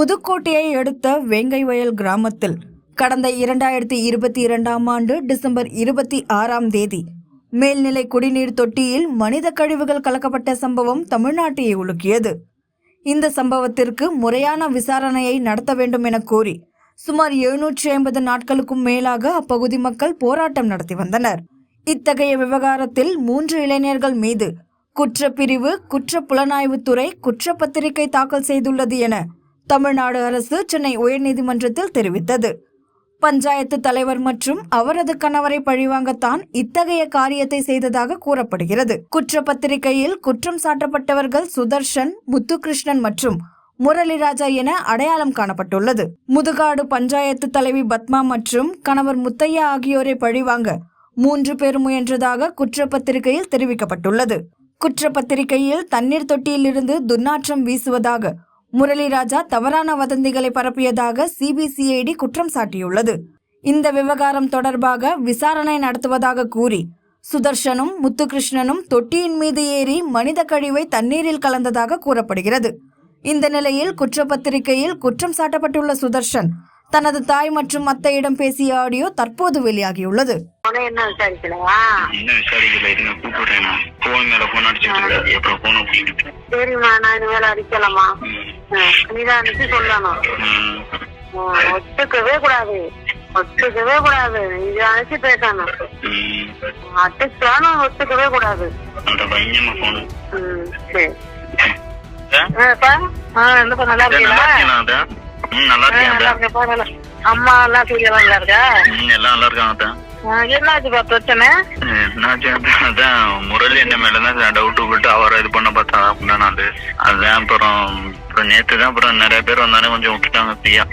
புதுக்கோட்டையை அடுத்த வேங்கை வயல் கிராமத்தில் கடந்த இரண்டாயிரத்தி இருபத்தி இரண்டாம் ஆண்டு டிசம்பர் இருபத்தி ஆறாம் தேதி மேல்நிலை குடிநீர் தொட்டியில் மனித கழிவுகள் கலக்கப்பட்ட சம்பவம் தமிழ்நாட்டையை உலுக்கியது. இந்த சம்பவத்திற்கு முறையான விசாரணையை நடத்த வேண்டும் என கோரி சுமார் எழுநூற்றி ஐம்பது நாட்களுக்கும் மேலாக அப்பகுதி மக்கள் போராட்டம் நடத்தி வந்தனர். இத்தகைய விவகாரத்தில் மூன்று இளைஞர்கள் மீது குற்றப்பிரிவு குற்ற புலனாய்வுத்துறை குற்றப்பத்திரிகை தாக்கல் செய்துள்ளது என தமிழ்நாடு அரசு சென்னை உயர்நீதிமன்றத்தில் தெரிவித்தது. பஞ்சாயத்து தலைவர் மற்றும் அவரது கணவரை பழிவாங்கத்தான் இத்தகைய காரியத்தை செய்ததாக கூறப்படுகிறது. குற்றப்பத்திரிகையில் குற்றம் சாட்டப்பட்டவர்கள் சுதர்ஷன் முத்துகிருஷ்ணன் மற்றும் முரளிராஜா என அடையாளம் காணப்பட்டுள்ளது. முதுகாடு பஞ்சாயத்து தலைவி பத்மா மற்றும் கணவர் முத்தையா ஆகியோரை பழிவாங்க மூன்று பேர் முயன்றதாக குற்றப்பத்திரிகையில் தெரிவிக்கப்பட்டுள்ளது. குற்றப்பத்திரிகையில் தண்ணீர் தொட்டியிலிருந்து துர்நாற்றம் வீசுவதாக முரளிராஜா தவறான வதந்திகளை பரப்பியதாக சிபிசிஐடி குற்றம் சாட்டியுள்ளது. இந்த விவகாரம் தொடர்பாக விசாரணை நடத்துவதாக கூறி சுதர்ஷனும் முத்துகிருஷ்ணனும் தொட்டியின் மீது ஏறி மனித கழிவை தண்ணீரில் கலந்ததாக கூறப்படுகிறது. இந்த நிலையில் குற்றப்பத்திரிகையில் குற்றம் சாட்டப்பட்டுள்ள சுதர்ஷன் தனது தாய் மற்றும் அத்தையிடம் பேசிய ஆடியோ தற்போது வெளியாகியுள்ளது. உடனே என்ன விசாரிக்கலையா? இன்னும் விசாரிக்கல? கூப்பிடுறேன் நான். போன் மேல போன் அடிச்சுட்டு இருக்காரு அப்புறம் போனை பிடிக்கிட்டு சரிம்மா நான் இனிமேல் அடிக்கலாமா நிதானிச்சு சொல்லணும். ஒத்துக்கவே கூடாது. ஒத்துக்கவே கூடாது. நிதானிச்சு பேசணும். அட்டுச்சாலும் ஒத்துக்கவே கூடாது. என்னப்பா? நல்லா இருக்கீங்களா? ம் நல்லா இருக்கேன் அம்மா எல்லாம் சூரியலாம் நல்லா இருக்கா? ம் எல்லாம் நல்லா இருக்காங்க என்னாச்சுப்பா பிரச்சனை? என்னாச்சு அதான் முரளி என்ன மேலதான் டவுட் விட்டு அவரை இது பண்ண பார்த்தா அப்படின்னா அதான் அப்புறம் அப்புறம் நேத்து தான் அப்புறம் நிறைய பேர் வந்தானே கொஞ்சம் விட்டுட்டாங்க ஃப்ரீயா.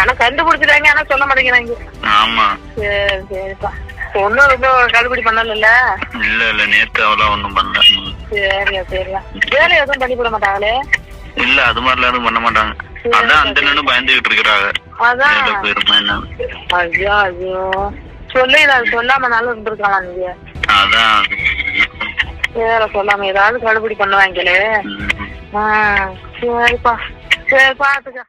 ஆனா கண்டுபிடிச்சிட்டாங்க ஆனா சொல்ல மாட்டேங்கிறாங்க. ஆமா. சரி சரிப்பா. ஒன்னும் ரொம்ப கடுபிடி பண்ணல இல்ல இல்ல நேத்து அவெல்லாம் ஒண்ணும் பண்ணல. சரியா சரியா. வேலை எதுவும் பண்ணி போட மாட்டாங்களே? இல்ல அது மாதிரிலாம் எதுவும் பண்ண மாட்டாங்க. அதான் அந்த நின்னு பயந்துகிட்டு இருக்கிறாங்க. அதான். என்ன? ஐயோ ஐயோ. சொல்லி அது சொல்லாமனாலும் இருந்திருக்கலாம் நீங்க. அதான். வேற சொல்லாம ஏதாவது கடுபிடி பண்ணுவாங்களே. சரிப்பா. சரி பாத்துக்க.